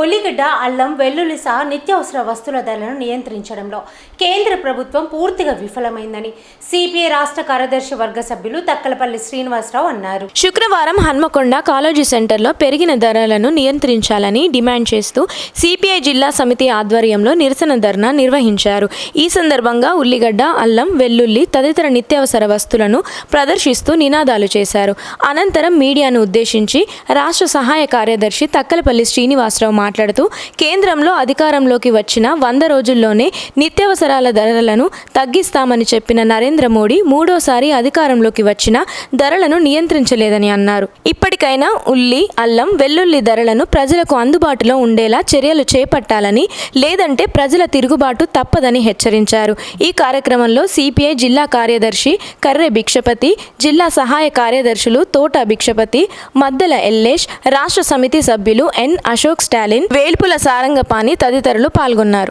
ఉల్లిగడ్డ అల్లం వెల్లుల్లి సహా నిత్యావసర వస్తువుల ధరలను నియంత్రించడంలో కేంద్ర ప్రభుత్వం పూర్తిగా విఫలమైందని సిపిఐ రాష్ట్ర కార్యదర్శి వర్గ సభ్యులు తక్కలపల్లి శ్రీనివాసరావు అన్నారు. శుక్రవారం హన్మకొండ కాలేజీ సెంటర్లో పెరిగిన ధరలను నియంత్రించాలని డిమాండ్ చేస్తూ సిపిఐ జిల్లా సమితి ఆధ్వర్యంలో నిరసన ధర్నా నిర్వహించారు. ఈ సందర్భంగా ఉల్లిగడ్డ అల్లం వెల్లుల్లి తదితర నిత్యావసర వస్తువులను ప్రదర్శిస్తూ నినాదాలు చేశారు. అనంతరం మీడియాను ఉద్దేశించి రాష్ట్ర సహాయ కార్యదర్శి తక్కలపల్లి శ్రీనివాసరావు మాట్లాడుతూ కేంద్రంలో అధికారంలోకి వచ్చిన వంద రోజుల్లోనే నిత్యావసరాల ధరలను తగ్గిస్తామని చెప్పిన నరేంద్ర మోడీ మూడోసారి అధికారంలోకి వచ్చిన ధరలను నియంత్రించలేదని అన్నారు. ఇప్పటికైనా ఉల్లి అల్లం వెల్లుల్లి ధరలను ప్రజలకు అందుబాటులో ఉండేలా చర్యలు చేపట్టాలని లేదంటే ప్రజల తిరుగుబాటు తప్పదని హెచ్చరించారు. ఈ కార్యక్రమంలో సిపిఐ జిల్లా కార్యదర్శి కర్రె భిక్షపతి జిల్లా సహాయ కార్యదర్శులు తోట భిక్షపతి మద్దెల ఎల్లేష్ రాష్ట్ర సమితి సభ్యులు ఎన్ అశోక్ స్టాలిన్ వేల్పుల సారంగపాణి తదితరులు పాల్గొన్నారు.